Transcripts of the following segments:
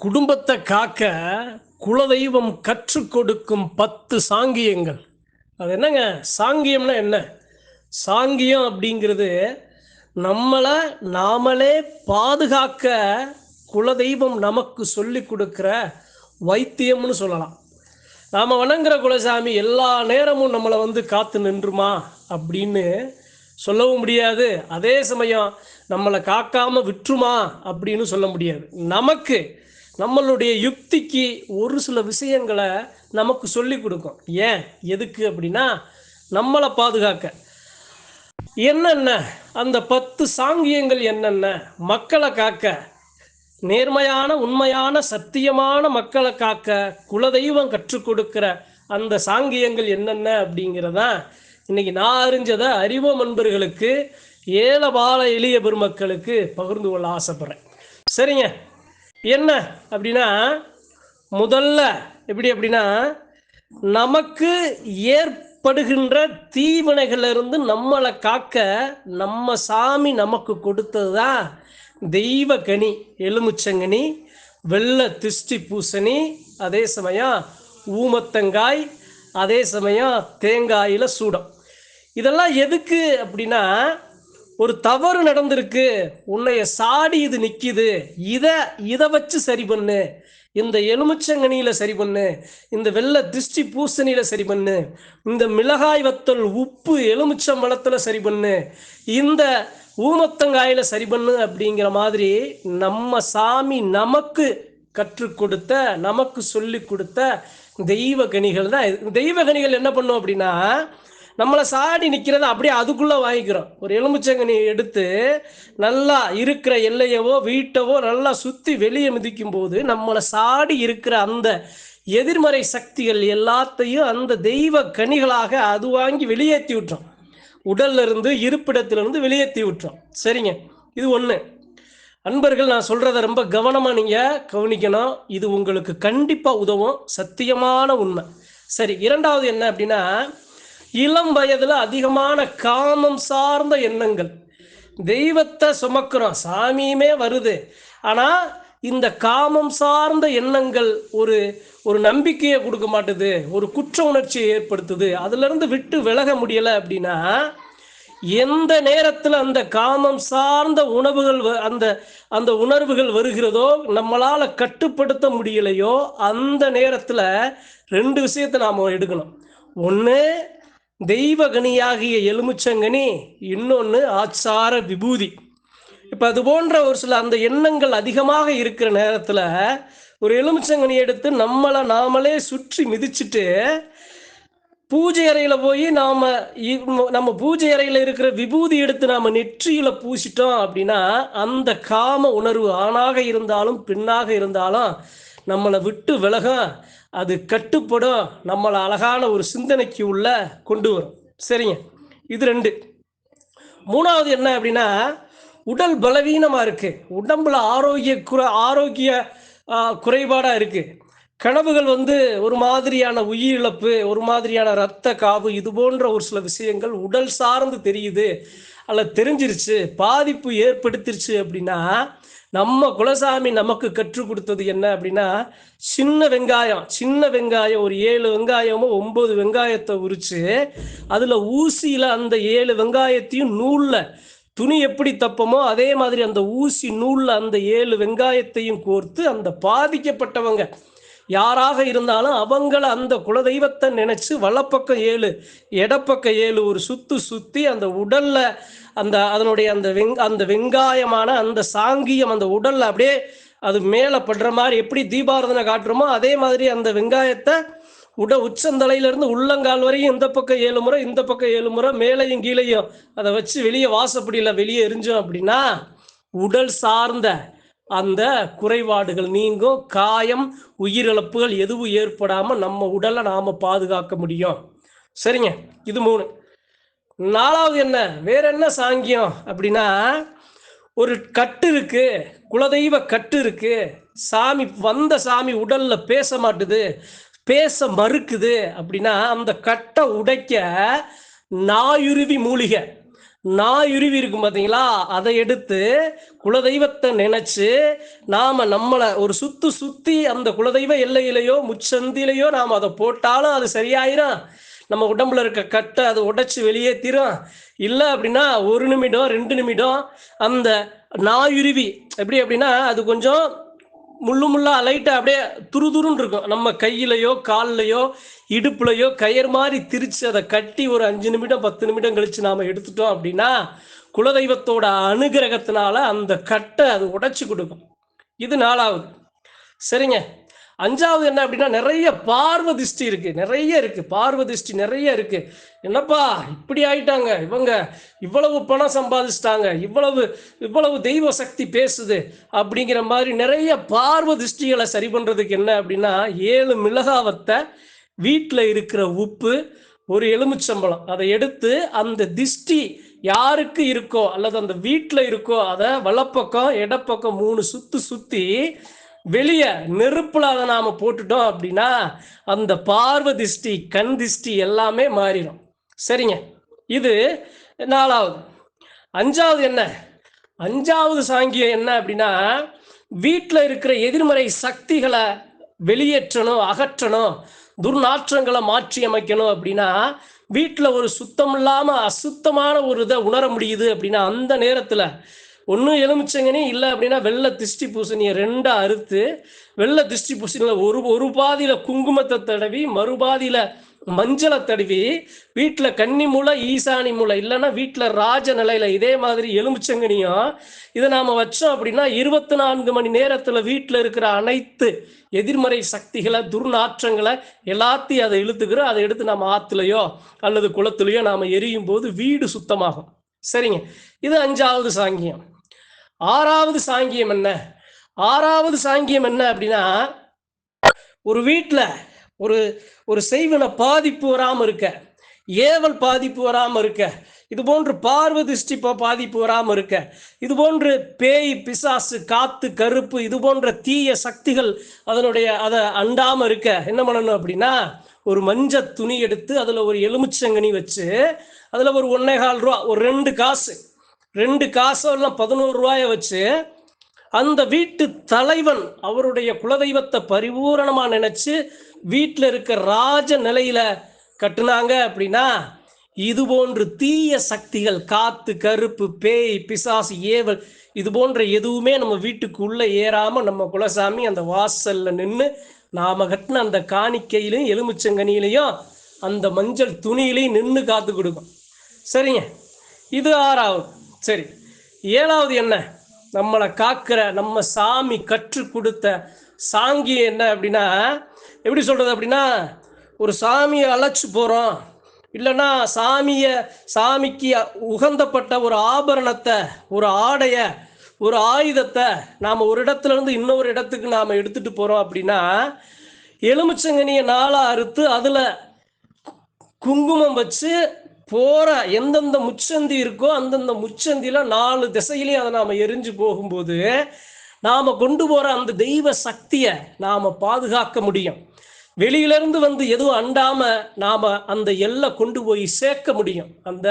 குடும்பத்தை காக்க குலதெய்வம் கற்றுக் கொடுக்கும் பத்து சாங்கியங்கள். அது என்னங்க? சாங்கியம்னா என்ன? சாங்கியம் அப்படிங்கிறது நம்மளை நாமளே பாதுகாக்க குலதெய்வம் நமக்கு சொல்லி கொடுக்குற வைத்தியம்னு சொல்லலாம். நாம் வணங்குற குலசாமி எல்லா நேரமும் நம்மளை வந்து காத்து நின்றுமா அப்படின்னு சொல்லவும் முடியாது. அதே சமயம் நம்மளை காக்காமல் விட்டுருமா அப்படின்னு சொல்ல முடியாது. நமக்கு நம்மளுடைய யுக்திக்கு ஒரு சில விஷயங்களை நமக்கு சொல்லி கொடுக்கும். ஏன்? எதுக்கு அப்படின்னா நம்மளை பாதுகாக்க. என்னென்ன? அந்த பத்து சாங்கியங்கள் என்னென்ன? மக்களை காக்க. நேர்மையான உண்மையான சத்தியமான மக்களை காக்க குலதெய்வம் கற்றுக் கொடுக்கிற அந்த சாங்கியங்கள் என்னென்ன அப்படிங்கிறதான் இன்னைக்கு நான் அறிஞ்சதை அறிவோம் நண்பர்களுக்கு ஏழை எளிய பெருமக்களுக்கு பகிர்ந்து கொள்ள ஆசைப்படுறேன். சரிங்க. என்ன அப்படின்னா முதல்ல எப்படி அப்படின்னா நமக்கு ஏற்படுகின்ற தீவினைகளிலிருந்து நம்மளை காக்க நம்ம சாமி நமக்கு கொடுத்தது? தான் தெய்வ கனி எலுமிச்சங்கனி வெள்ளை திஷ்டி பூசணி அதே சமயம் ஊமத்தங்காய் அதே சமயம் தேங்காயில் சூடம். இதெல்லாம் எதுக்கு அப்படின்னா ஒரு தவறு நடந்திருக்கு உன்னைய சாடி இது நிற்கிது இதை இதை வச்சு சரி பண்ணு இந்த எலுமிச்சங்கனியில் சரி பண்ணு இந்த வெள்ளை திருஷ்டி பூசணியில் சரி பண்ணு இந்த மிளகாய் வத்தல் உப்பு எலுமிச்சம் பழத்தில் சரி பண்ணு இந்த ஊமத்தங்காயில் சரி பண்ணு அப்படிங்கிற மாதிரி நம்ம சாமி நமக்கு கற்றுக் கொடுத்த நமக்கு சொல்லி கொடுத்த தெய்வ கனிகள் தான் தெய்வ கனிகள் என்ன பண்ணும் அப்படின்னா நம்மளை சாடி நிற்கிறத அப்படியே அதுக்குள்ளே வாங்கிக்கிறோம். ஒரு எலுமிச்சங்கனி எடுத்து நல்லா இருக்கிற எல்லையவோ வீட்டவோ நல்லா சுற்றி வெளியே மிதிக்கும் போது நம்மளை சாடி இருக்கிற அந்த எதிர்மறை சக்திகள் எல்லாத்தையும் அந்த தெய்வ கனிகளாக அது வாங்கி வெளியேற்றி விட்டுரும். உடல்ல இருந்து இருப்பிடத்திலிருந்து வெளியேற்றி விட்டுரும். சரிங்க. இது ஒன்று அன்பர்கள் நான் சொல்கிறத ரொம்ப கவனமாக நீங்கள் கவனிக்கணும். இது உங்களுக்கு கண்டிப்பாக உதவும். சத்தியமான உண்மை. சரி இரண்டாவது என்ன அப்படின்னா இளம் வயதில் அதிகமான காமம் சார்ந்த எண்ணங்கள். தெய்வத்தை சுமக்கிறோம் சாமியுமே வருது. ஆனால் இந்த காமம் சார்ந்த எண்ணங்கள் ஒரு ஒரு நம்பிக்கையை கொடுக்க மாட்டுது ஒரு குற்ற உணர்ச்சியை ஏற்படுத்துது. அதிலிருந்து விட்டு விலக முடியலை அப்படின்னா எந்த நேரத்தில் அந்த காமம் சார்ந்த உணவுகள் வ- அந்த அந்த உணர்வுகள் வருகிறதோ நம்மளால் கட்டுப்படுத்த முடியலையோ அந்த நேரத்தில் ரெண்டு விஷயத்தை நாம் எடுக்கணும். ஒன்று தெய்வகனியாகிய எலுமிச்சங்கனி இன்னொன்று ஆச்சார விபூதி. இப்போ அது போன்ற ஒரு சில அந்த எண்ணங்கள் அதிகமாக இருக்கிற நேரத்தில் ஒரு எலுமிச்சங்கனி எடுத்து நம்மளை நாமளே சுற்றி மிதிச்சிட்டு பூஜை அறையில் போய் நாம் நம்ம பூஜை அறையில் இருக்கிற விபூதி எடுத்து நாம் நெற்றியில் பூசிட்டோம் அப்படின்னா அந்த காம உணர்வு ஆணாக இருந்தாலும் பெண்ணாக இருந்தாலும் நம்மளை விட்டு விலகும் அது கட்டுப்படும் நம்மளை அழகான ஒரு சிந்தனைக்கு உள்ள கொண்டு வரும். சரிங்க. இது ரெண்டு. மூணாவது என்ன அப்படின்னா உடல் பலவீனமாக இருக்குது உடம்புல ஆரோக்கிய குறை ஆரோக்கிய குறைபாடாக இருக்குது கனவுகள் வந்து ஒரு மாதிரியான உயிரிழப்பு ஒரு மாதிரியான இரத்த காவு இது போன்ற ஒரு சில விஷயங்கள் உடல் சார்ந்து தெரியுது அல்ல தெரிஞ்சிருச்சு பாதிப்பு ஏற்படுத்திருச்சு அப்படின்னா நம்ம குலசாமி நமக்கு கற்றுக் கொடுத்தது என்ன அப்படின்னா சின்ன வெங்காயம் சின்ன வெங்காயம் ஒரு ஏழு வெங்காயமோ ஒன்பது வெங்காயத்தை உரிச்சு அதில் ஊசியில் அந்த ஏழு வெங்காயத்தையும் நூலில் துணி எப்படி தப்பமோ அதே மாதிரி அந்த ஊசி நூலில் அந்த ஏழு வெங்காயத்தையும் கோர்த்து அந்த பாதிக்கப்பட்டவங்க யாராக இருந்தாலும் அவங்கள அந்த குலதெய்வத்தை நினைச்சு வலப்பக்கம் ஏழு இடப்பக்கம் ஏழு ஒரு சுத்து சுத்தி அந்த உடல்ல அந்த அதனுடைய அந்த வெங் அந்த வெங்காயமான அந்த சாங்கியம் அந்த உடல்ல அப்படியே அது மேலே படுற மாதிரி எப்படி தீபாரதனை காட்டுறோமோ அதே மாதிரி அந்த வெங்காயத்தை உட உச்சந்தலையிலிருந்து உள்ளங்கால் வரையும் இந்த பக்கம் ஏழு முறை இந்த பக்கம் ஏழு முறை மேலையும் கீழையும் அதை வச்சு வெளியே வாசப்படியில் வெளியே எரிஞ்சோம் அப்படின்னா உடல் சார்ந்த அந்த குறைபாடுகள் நீங்கும். காயம் உயிரிழப்புகள் எதுவும் ஏற்படாமல் நம்ம உடலை நாம் பாதுகாக்க முடியும். சரிங்க? இது மூணு. நாலாவது என்ன? வேற என்ன சாங்கியம்? அப்படின்னா ஒரு கட்டு இருக்கு குலதெய்வ கட்டு இருக்கு சாமி வந்த சாமி உடல்ல பேச மாட்டுது பேச மறுக்குது அப்படின்னா அந்த கட்டை உடைக்க நாயுருவி மூலிகை. நாயுருவி இருக்கும் பார்த்தீங்களா அதை எடுத்து குலதெய்வத்தை நினைச்சு நாம நம்மளை ஒரு சுத்து சுத்தி அந்த குலதெய்வ எல்லையிலையோ முச்சந்திலையோ நாம் அதை போட்டாலும் அது சரியாயிரும். நம்ம உடம்புல இருக்க கட்டை அதை வெளியே தீரும். இல்லை அப்படின்னா ஒரு நிமிடம் ரெண்டு நிமிடம் அந்த நாயுருவி எப்படி அப்படின்னா அது கொஞ்சம் முள்ளு முள்ளா லைட்டாக அப்படியே துருதுருன்னு இருக்கும். நம்ம கையிலையோ கால்லையோ இடுப்புலையோ கயிறு மாதிரி திரிச்சு அதை கட்டி ஒரு அஞ்சு நிமிடம் பத்து நிமிடம் கழிச்சு நாம் எடுத்துட்டோம் அப்படின்னா குலதெய்வத்தோட அனுகிரகத்தினால அந்த கட்டை அது உடைச்சி கொடுக்கும். இது நாலாவது. சரிங்க. அஞ்சாவது என்ன அப்படின்னா நிறைய பார்வ திருஷ்டி இருக்கு. நிறைய இருக்கு. பார்வ திருஷ்டி நிறைய இருக்கு. என்னப்பா இப்படி ஆயிட்டாங்க. இவங்க இவ்வளவு பணம் சம்பாதிச்சிட்டாங்க. இவ்வளவு இவ்வளவு தெய்வ சக்தி பேசுது அப்படிங்கிற மாதிரி நிறைய பார்வ திருஷ்டிகளை சரி பண்றதுக்கு என்ன அப்படின்னா ஏழு மிளகாவத்தை வீட்டில் இருக்கிற உப்பு ஒரு எலுமிச்சம்பழம். அதை எடுத்து அந்த திஷ்டி யாருக்கு இருக்கோ அல்லது அந்த வீட்டில் இருக்கோ அதை வலப்பக்கம் இடப்பக்கம் மூணு சுத்து சுத்தி வெளியே நெருப்புல அதை நாம போட்டுட்டோம் அப்படின்னா அந்த பார்வ திஷ்டி கண் திஷ்டி எல்லாமே மாறிடும். சரிங்க. இது நாலாவது. அஞ்சாவது என்ன? அஞ்சாவது சாங்கியம் என்ன அப்படின்னா வீட்டில் இருக்கிற எதிர்மறை சக்திகளை வெளியேற்றணும் அகற்றணும் துர்நாற்றங்களை மாற்றி அமைக்கணும் அப்படின்னா வீட்டில் ஒரு சுத்தம் இல்லாமல் அசுத்தமான ஒரு இதை உணர முடியுது அப்படின்னா அந்த நேரத்தில் ஒன்றும் எலுமிச்சங்கனி இல்லை அப்படின்னா வெள்ளை திஷ்டி பூசணியை ரெண்டாக அறுத்து வெள்ளை திருஷ்டி பூசணியில் ஒரு ஒரு பாதியில் குங்குமத்தை தடவி மறுபாதியில் மஞ்சளை தடவி வீட்டில் கன்னி மூளை ஈசானி மூளை இல்லைன்னா வீட்டில் ராஜ நிலையில் இதே மாதிரி எலுமிச்சங்கனியும் இதை நாம் வச்சோம் அப்படின்னா இருபத்தி நான்கு மணி நேரத்தில் வீட்டில் இருக்கிற அனைத்து எதிர்மறை சக்திகளை துர்நாற்றங்களை எல்லாத்தையும் அதை இழுத்துக்கிறோம் அதை எடுத்து நம்ம ஆற்றுலையோ அல்லது குளத்துலையோ நாம் எரியும் போது வீடு சுத்தமாகும். சரிங்க. இது அஞ்சாவது சாங்கியம். ஆறாவது சாங்கியம் என்ன? ஆறாவது சாங்கியம் என்ன அப்படின்னா ஒரு வீட்டில் ஒரு ஒரு செய்வன பாதிப்பு வராமல் இருக்க ஏவல் பாதிப்பு வராமல் இருக்க இது போன்று பார்வ திருஷ்டி பாதிப்பு வராமல் இருக்க இது போன்று பேய் பிசாசு காத்து கருப்பு இது போன்ற தீய சக்திகள் அதனுடைய அதை அண்டாமல் இருக்க என்ன பண்ணணும் அப்படின்னா ஒரு மஞ்சள் துணி எடுத்து அதில் ஒரு எலுமிச்சங்கனி வச்சு அதில் ஒரு ஒன்னே கால் ரூபா ஒரு ரெண்டு காசு ரெண்டு காசோ பதினோரு ரூபாயை வச்சு அந்த வீட்டு தலைவன் அவருடைய குலதெய்வத்தை பரிபூரணமாக நினச்சி வீட்டில் இருக்க ராஜ நிலையில் கட்டுனாங்க அப்படின்னா இது போன்று தீய சக்திகள் காத்து கருப்பு பேய் பிசாசு ஏவல் இது போன்ற எதுவுமே நம்ம வீட்டுக்குள்ளே ஏறாமல் நம்ம குலசாமி அந்த வாசலில் நின்று நாம கட்டின அந்த காணிக்கையிலையும் எலுமிச்சங்கனியிலையும் அந்த மஞ்சள் துணியிலையும் நின்று காத்து கொடுக்கும். சரிங்க. இது ஆறாவது. சரி ஏழாவது என்ன? நம்மளை காக்கிற நம்ம சாமி கற்றுக் கொடுத்த சாங்கியம் என்ன அப்படின்னா எப்படி சொல்கிறது அப்படின்னா ஒரு சாமியை அழைச்சி போகிறோம் இல்லைன்னா சாமியை சாமிக்கு உகந்தப்பட்ட ஒரு ஆபரணத்தை ஒரு ஆடையை ஒரு ஆயுதத்தை நாம் ஒரு இடத்துல இருந்து இன்னொரு இடத்துக்கு நாம் எடுத்துகிட்டு போகிறோம் அப்படின்னா எலுமிச்சங்கனியை நாளாக அறுத்து அதில் குங்குமம் வச்சு போற எந்தெந்த முச்சந்தி இருக்கோ அந்தந்த முச்சந்தியில் நாலு திசையிலையும் அதை நாம எரிஞ்சு போகும்போது நாம கொண்டு போற அந்த தெய்வ சக்தியை நாம பாதுகாக்க முடியும். வெளியிலிருந்து வந்து எதுவும் அண்டாம நாம அந்த எல்லை கொண்டு போய் சேர்க்க முடியும். அந்த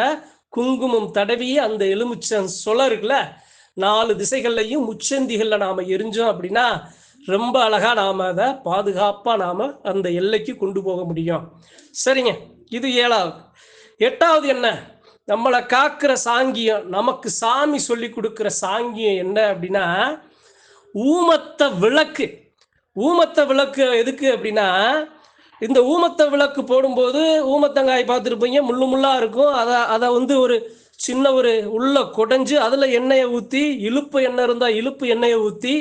குங்குமம் தடவி அந்த எலுமிச்சம் சொல இருக்குல்ல நாலு திசைகள்லையும் முச்சந்திகள்ல நாம எரிஞ்சோம் அப்படின்னா ரொம்ப அழகா நாம அதை பாதுகாப்பா நாம அந்த எல்லைக்கு கொண்டு போக முடியும். சரிங்க இது ஏழாவது. எட்டாவது என்ன? நம்மளை காக்கிற சாங்கியம் நமக்கு சாமி சொல்லி கொடுக்குற சாங்கியம் என்ன அப்படின்னா ஊமத்த விளக்கு. ஊமத்த விளக்கு எதுக்கு அப்படின்னா இந்த ஊமத்த விளக்கு போடும்போது ஊமத்தங்காய் பார்த்துருப்பீங்க முள்ளு முள்ளாக இருக்கும். அதை அதை வந்து ஒரு சின்ன ஒரு உள்ள குடைஞ்சு அதில் எண்ணெயை ஊற்றி இழுப்பு எண்ணெய் இருந்தால் இழுப்பு எண்ணெயை ஊற்றி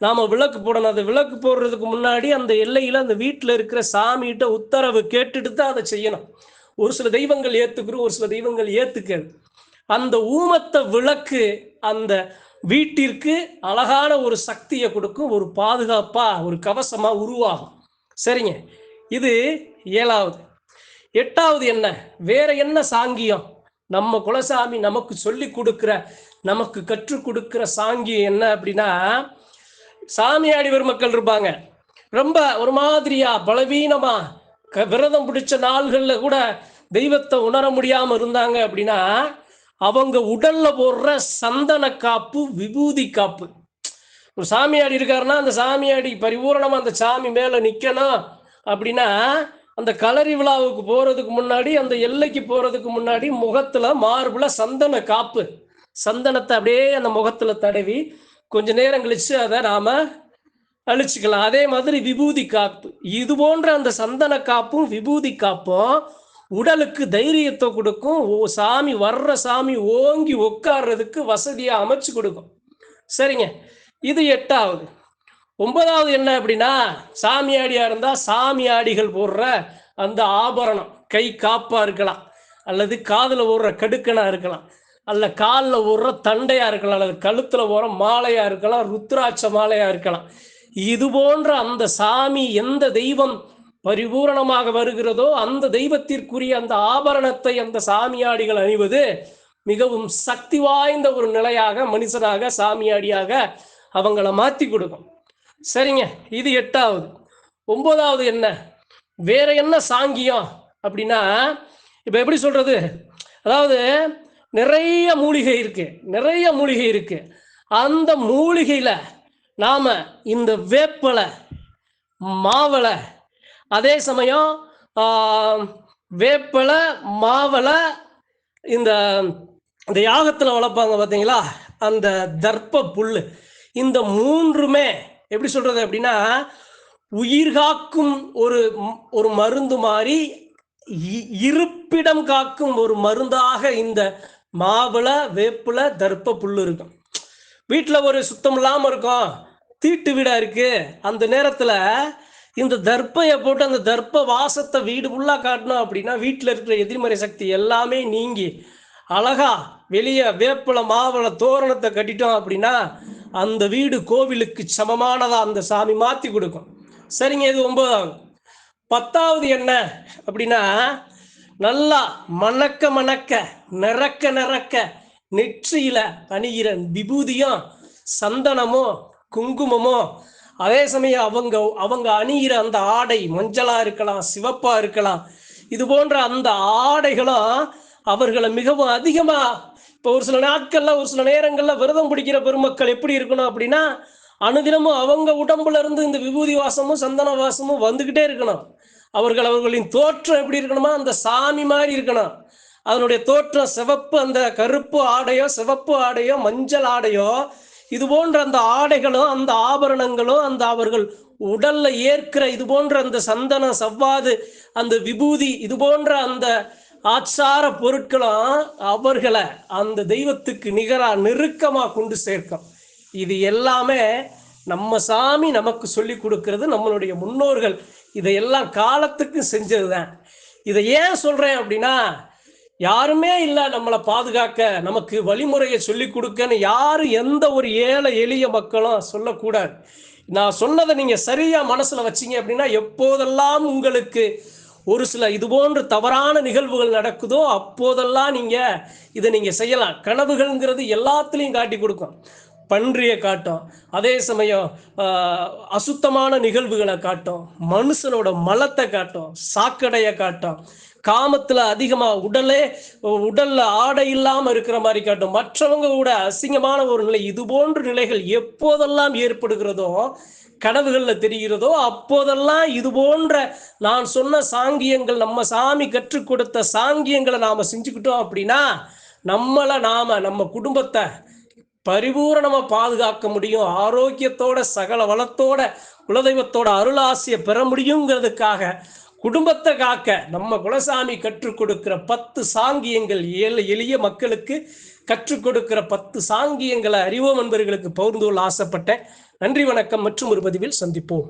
நாம் விளக்கு போடணும். அந்த விளக்கு போடுறதுக்கு முன்னாடி அந்த எல்லையில் அந்த வீட்டில் இருக்கிற சாமிகிட்ட உத்தரவு கேட்டுட்டு தான் அதை செய்யணும். ஒரு சில தெய்வங்கள் ஏத்துக்கிறோம் ஒரு சில தெய்வங்கள் ஏத்துக்காது. அந்த ஊமத்தை விளக்கு அந்த வீட்டிற்கு அழகான ஒரு சக்தியை கொடுக்கும் ஒரு பாதுகாப்பா ஒரு கவசமா உருவாகும். சரிங்க. இது ஏழாவது. எட்டாவது என்ன? வேற என்ன சாங்கியம்? நம்ம குலசாமி நமக்கு சொல்லி கொடுக்கிற நமக்கு கற்றுக் கொடுக்கிற சாங்கியம் என்ன அப்படின்னா சாமியாடி மக்கள் இருப்பாங்க. ரொம்ப ஒரு மாதிரியா பலவீனமா விரதம் பிடிச்ச நாள்களில் கூட தெய்வத்தை உணர முடியாமல் இருந்தாங்க அப்படின்னா அவங்க உடல்ல போடுற சந்தன காப்பு விபூதி காப்பு. ஒரு சாமியாடி இருக்காருன்னா அந்த சாமியாடி பரிபூரணமாக அந்த சாமி மேலே நிற்கணும் அப்படின்னா அந்த களரி விழாவுக்கு போகிறதுக்கு முன்னாடி அந்த எல்லைக்கு போகிறதுக்கு முன்னாடி முகத்தில் மார்புல சந்தன காப்பு. சந்தனத்தை அப்படியே அந்த முகத்தில் தடவி கொஞ்ச நேரம் கழிச்சு அதை நாம் அழிச்சுக்கலாம். அதே மாதிரி விபூதி காப்பு. இது போன்ற அந்த சந்தன காப்பும் விபூதி காப்பும் உடலுக்கு தைரியத்தை கொடுக்கும். ஓ சாமி வர்ற சாமி ஓங்கி உட்கார்றதுக்கு வசதியாக அமைச்சு கொடுக்கும். சரிங்க. இது எட்டாவது. ஒன்பதாவது என்ன அப்படின்னா சாமியாடியா இருந்தா சாமியாடிகள் போடுற அந்த ஆபரணம். கை காப்பா இருக்கலாம். அல்லது காதில் ஓடுற கடுக்கனா இருக்கலாம். அல்ல காலில் ஓடுற தண்டையா இருக்கலாம். அல்லது கழுத்துல ஓடுற மாலையா இருக்கலாம். ருத்ராட்ச மாலையா இருக்கலாம். இது போன்ற அந்த சாமி எந்த தெய்வம் பரிபூரணமாக வருகிறதோ அந்த தெய்வத்திற்குரிய அந்த ஆபரணத்தை அந்த சாமியாடிகள் அணிவது மிகவும் சக்தி வாய்ந்த ஒரு நிலையாக மனுஷனாக சாமியாடியாக அவங்கள மாத்தி கொடுக்கும். சரிங்க இது எட்டாவது. ஒன்பதாவது என்ன? வேற என்ன சாங்கியம் அப்படின்னா இப்ப எப்படி சொல்றது? அதாவது நிறைய மூலிகை இருக்கு நிறைய மூலிகை இருக்கு. அந்த மூலிகையில நாம இந்த வேப்பலை மாவளை அதே சமயம் வேப்பலை மாவளை இந்த இந்த யாகத்தில் வளர்ப்பாங்க பார்த்தீங்களா? அந்த தர்ப்ப புல் இந்த மூன்றுமே எப்படி சொல்கிறது அப்படின்னா உயிர் காக்கும் ஒரு ஒரு மருந்து மாதிரி இ- இருப்பிடம் காக்கும் ஒரு மருந்தாக இந்த மாவிளை வேப்பிலை தர்ப்ப புல் இருக்கும். வீட்டில் ஒரு சுத்தம் இல்லாமல் இருக்கும். தீட்டு வீடா இருக்கு. அந்த நேரத்தில் இந்த தர்ப்பையை போட்டு அந்த தர்ப்ப வாசத்தை வீடு ஃபுல்லாக காட்டணும் அப்படின்னா வீட்டில் இருக்கிற எதிர்மறை சக்தி எல்லாமே நீங்கி அழகா வெளியே வேப்பல மாவள தோரணத்தை கட்டிட்டோம் அப்படின்னா அந்த வீடு கோவிலுக்கு சமமானதா அந்த சாமி மாற்றி கொடுக்கும். சரிங்க இது ஒன்பதாவது. பத்தாவது என்ன அப்படின்னா நல்லா மணக்க மணக்க நிறக்க நிறக்க நெற்றியில அணிகிற விபூதியும் சந்தனமும் குங்குமமோ? அதே சமயம் அவங்க அவங்க அணிகிற அந்த ஆடை மஞ்சளா இருக்கலாம் சிவப்பா இருக்கலாம் இது போன்ற அந்த ஆடைகளும் அவர்களை மிகவும் அதிகமா இப்போ ஒரு சில நாட்கள்ல ஒரு சில நேரங்கள்ல விரதம் பிடிக்கிற பெருமக்கள் எப்படி இருக்கணும் அப்படின்னா அனுதினமும் அவங்க உடம்புல இருந்து இந்த விபூதி வாசமும் சந்தன வாசமும் வந்துகிட்டே இருக்கணும். அவர்கள் அவர்களின் தோற்றம் எப்படி இருக்கணுமா? அந்த சாமி மாதிரி இருக்கணும். அதனுடைய தோற்றம் சிவப்பு அந்த கருப்பு ஆடையோ சிவப்பு ஆடையோ மஞ்சள் ஆடையோ இது போன்ற அந்த ஆடைகளும் அந்த ஆபரணங்களும் அந்த அவர்கள் உடல்ல ஏற்கிற இது போன்ற அந்த சந்தன சவ்வாது அந்த விபூதி இது போன்ற அந்த ஆச்சார பொருட்களும் அவர்களை அந்த தெய்வத்துக்கு நிகரா நெருக்கமா கொண்டு சேர்க்கும். இது எல்லாமே நம்ம சாமி நமக்கு சொல்லி கொடுக்கறது நம்மளுடைய முன்னோர்கள் இதையெல்லாம் காலத்துக்கு செஞ்சதுதான். இதை ஏன் சொல்றேன் அப்படின்னா யாருமே இல்லை நம்மளை பாதுகாக்க நமக்கு வழிமுறையை சொல்லி கொடுக்கன்னு யாரு எந்த ஒரு ஏழை எளிய மக்களும் சொல்லக்கூடாது. நான் சொன்னதை நீங்கள் சரியாக மனசில் வச்சீங்க அப்படின்னா எப்போதெல்லாம் உங்களுக்கு ஒரு சில இது போன்ற தவறான நிகழ்வுகள் நடக்குதோ அப்போதெல்லாம் நீங்கள் இதை நீங்கள் செய்யலாம். கனவுகள்ங்கிறது எல்லாத்துலேயும் காட்டி கொடுக்கும். பன்றியை காட்டும். அதே சமயம் அசுத்தமான நிகழ்வுகளை காட்டும். மனுஷனோட மலத்தை காட்டும். சாக்கடையை காட்டும். காமத்துல அதிகமா உடலே உடல்ல ஆடை இல்லாம இருக்கிற மாதிரி காட்டும். மற்றவங்க கூட அசிங்கமான ஒரு நிலை இது போன்ற நிலைகள் எப்போதெல்லாம் ஏற்படுகிறதோ கனவுகள்ல தெரிகிறதோ அப்போதெல்லாம் இது போன்ற நான் சொன்ன சாங்கியங்கள் நம்ம சாமி கற்றுக் கொடுத்த சாங்கியங்களை நாம செஞ்சுக்கிட்டோம் அப்படின்னா நம்மளை நாம நம்ம குடும்பத்தை பரிபூரணமா பாதுகாக்க முடியும். ஆரோக்கியத்தோட சகல வளத்தோட குலதெய்வத்தோட அருளாசியை பெற முடியுங்கிறதுக்காக குடும்பத்தை காக்க நம்ம குலசாமி கற்றுக் கொடுக்கிற பத்து சாங்கியங்கள் ஏழை எளிய மக்களுக்கு கற்றுக் கொடுக்கிற பத்து சாங்கியங்களை அறிவோம் என்பவர்களுக்கு பகிர்ந்து கொள்ள ஆசைப்பட்டேன். நன்றி வணக்கம் மற்றும் ஒரு பதிவில் சந்திப்போம்.